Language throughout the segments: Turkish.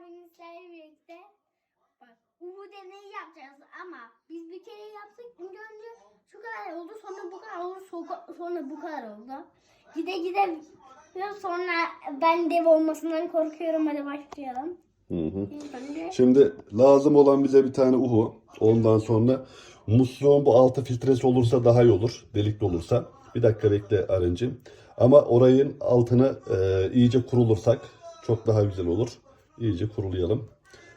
bugün sizlerle birlikte bak bu deneyi yapacağız ama biz bir kere yaptık ilk önce şu kadar oldu sonra bu kadar oldu so- sonra bu kadar oldu. Gide gide sonra ben dev olmasından korkuyorum hadi başlayalım. Hı hı. Önce Şimdi lazım olan bize bir tane uhu. Ondan sonra musluğun bu altı filtresi olursa daha iyi olur. Delikli olursa. Bir dakika bekle Arencim. Ama orayın altını e, iyice kurulursak çok daha güzel olur. İyice kurulayalım.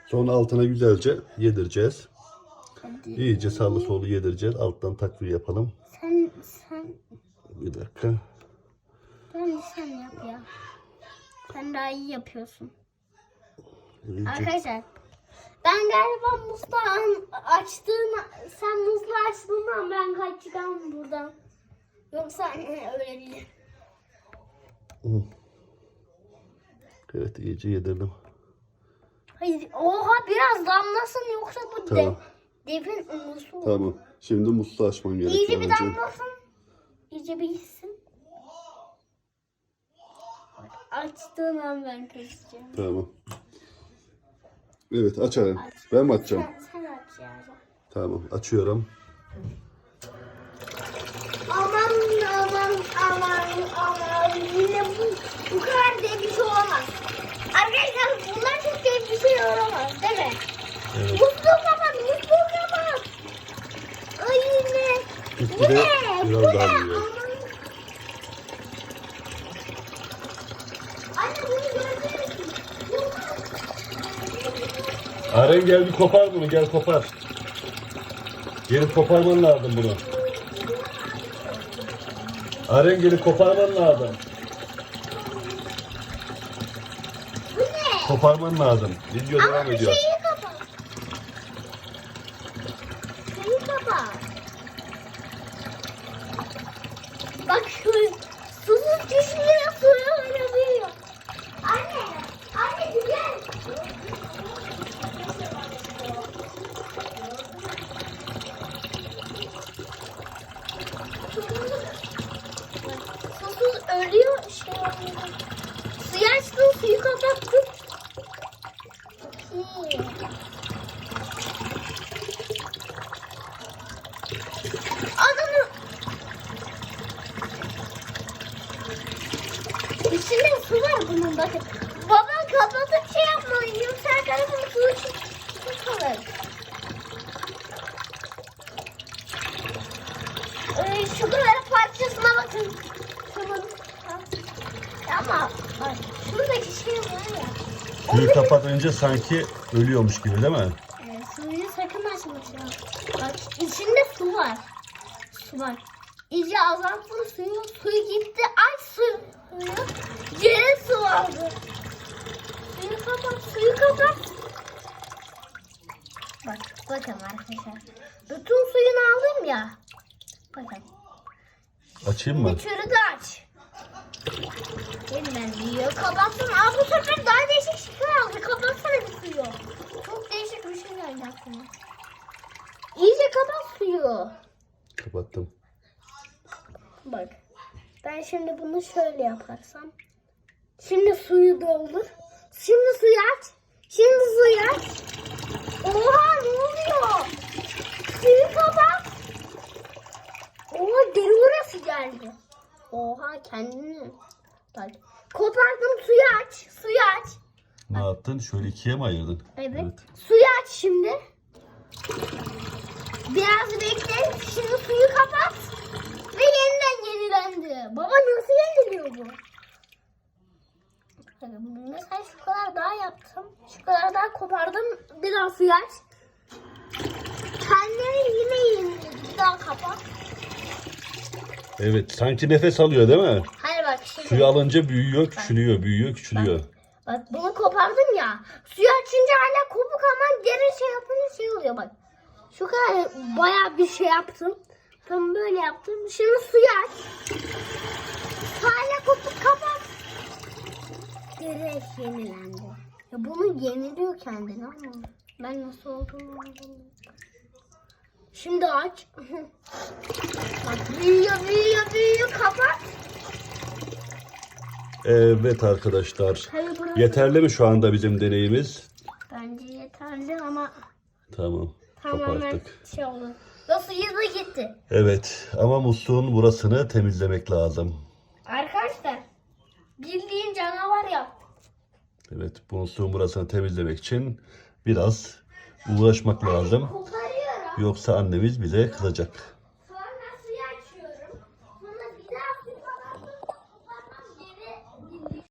Sonra altına güzelce yedireceğiz. İyice sağlı solu yedireceğiz. Alttan takviye yapalım. Sen sen Bir dakika. ben sen yap ya. Sen daha iyi yapıyorsun. İyice. Arkadaşlar ben galiba musluğu açtığın sen musluğu açtığından ben kaçacağım buradan. Yoksa e, öyle değil. Hı. Evet iyice yedirdim. Hayır, oha biraz damlasın yoksa bu Tamam. de, devin musluğu. Tamam. Şimdi musluğu açman gerekiyor. İyice bir Arencim. damlasın. İyice bir gitsin. Açtığın an ben kaçacağım. Tamam. Evet aç Aren. Ben mi açacağım? Sen, sen aç ya. Tamam açıyorum. Aman aman aman aman yine bu bu kadar dev bir şey olamaz. Arkadaşlar bunlar çok dev bir şey olamaz değil mi? Evet. Musluğu kapat, musluğu kapat. Ay yine. Bu ne? Bu ne? Aman. Anne bunu gördünüz mü? Aren gel bir kopar bunu gel kopar. Gelip koparman lazım bunu. Aren gelip koparman lazım. Bu ne? Koparman lazım. Video Ama devam ediyor. şeyi kapat. Şeyi kapat. Bak şu susuz düşmüyor suya oynamıyor. Anne, anne gel. Susuz ölüyor şey. Suyu açtın, suyu kapattın. Çok iyi. Adamı... İçinde su bunun bakın. Baba kapatıp şey yapmayın. Yoksa arkadaşım suyu çıkıp kalır. Ee, şu kadar parçasına bakın. Şunun. Ama bak şuradaki şey var ya. Suyu kapatınca sanki ölüyormuş gibi değil mi? Ee, suyu sakın açma Bak içinde su var. Su var. İyice azalttın suyu. Suyu gitti. Aç suyu. Geri su vardı. Suyu kapat. Suyu kapat. Bak bakın arkadaşlar. Bütün suyunu aldım ya. Bakın. Açayım mı? Türü de aç. Yeniden diyor. Kapatsın. Aa bu sefer daha değişik şeyler aldı. Kapatsana bir suyu. Çok değişik bir şey geldi aklıma. İyice kapat suyu. Kapattım. Bak. Ben şimdi bunu şöyle yaparsam. Şimdi suyu doldur. Şimdi suyu aç. Şimdi suyu aç. Oha ne oluyor? Suyu kapat. Oha deri orası geldi. Oha kendini. Bak. Kopardım suyu aç. Suyu aç. Ne yaptın? Şöyle ikiye mi ayırdın? Evet. Suyu aç şimdi. Biraz bekle. Şimdi suyu kapat. Ve yeniden yenilendi. Baba nasıl yeniliyor bu? Bakın, Mesela şu kadar daha yaptım. Şu kadar daha kopardım. Bir daha suyu aç. Kendini yine yenildi. Daha kapat. Evet. Sanki nefes alıyor değil mi? Hayır bak şimdi. Suyu alınca büyüyor, küçülüyor, büyüyor, küçülüyor. Bak bunu kopardım ya. Suyu açınca hala kopuk ama geri şey yapınca şey oluyor bak. Şu kadar bayağı bir şey yaptım. Tam böyle yaptım. Şimdi suyu aç. Hala kopuk kapat. Direkt yenilendi. Ya bunu yeniliyor kendini ama ben nasıl olduğunu anlamadım. Şimdi aç. Bak büyüyor büyüyor büyüyor kapat. Evet arkadaşlar. Burası Yeterli mi şu anda bizim deneyimiz? bence yeterli ama Tamam. tamamen Kapattık. şey oldu. Nasıl yılı gitti. Evet ama musluğun burasını temizlemek lazım. Arkadaşlar yaptı. Evet bu musluğun burasını temizlemek için biraz uğraşmak lazım. Yoksa annemiz bize kızacak.